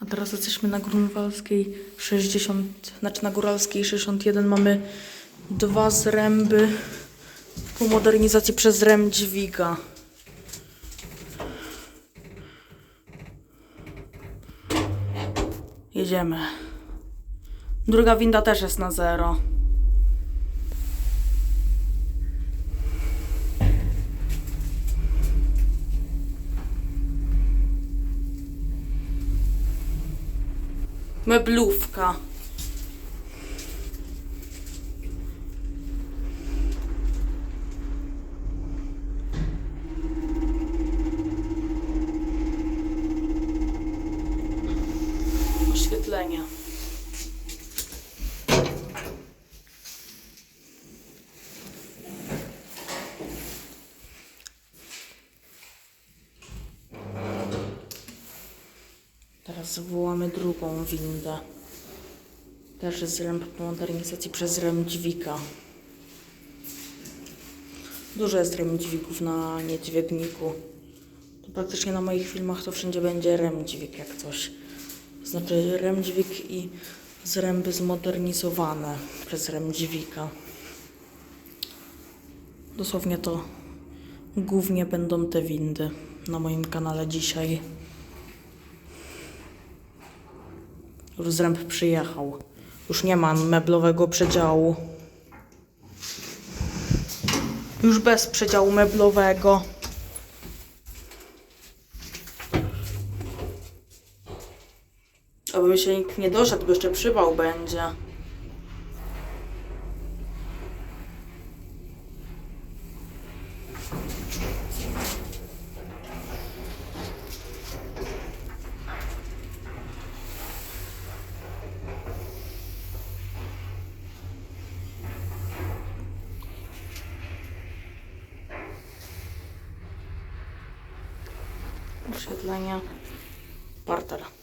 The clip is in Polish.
A teraz jesteśmy na Grunwaldzkiej 60, znaczy na Góralskiej 61 mamy dwa zręby po modernizacji przez rem dźwiga. Jedziemy. Druga winda też jest na zero. Meblówka. Oświetlenie. Teraz wywołamy drugą windę. Też z ręb po modernizacji przez rem dźwika. Dużo jest rem dźwigów na niedźwiegniku. To praktycznie na moich filmach to wszędzie będzie rem dźwig jak coś. Znaczy rem dźwig i zręby zmodernizowane przez rem dźwika. Dosłownie to głównie będą te windy na moim kanale dzisiaj. Już zręb przyjechał. Już nie ma meblowego przedziału. Już bez przedziału meblowego. Aby się nikt nie doszedł, bo jeszcze przywał będzie. Oświetlenie. Parter.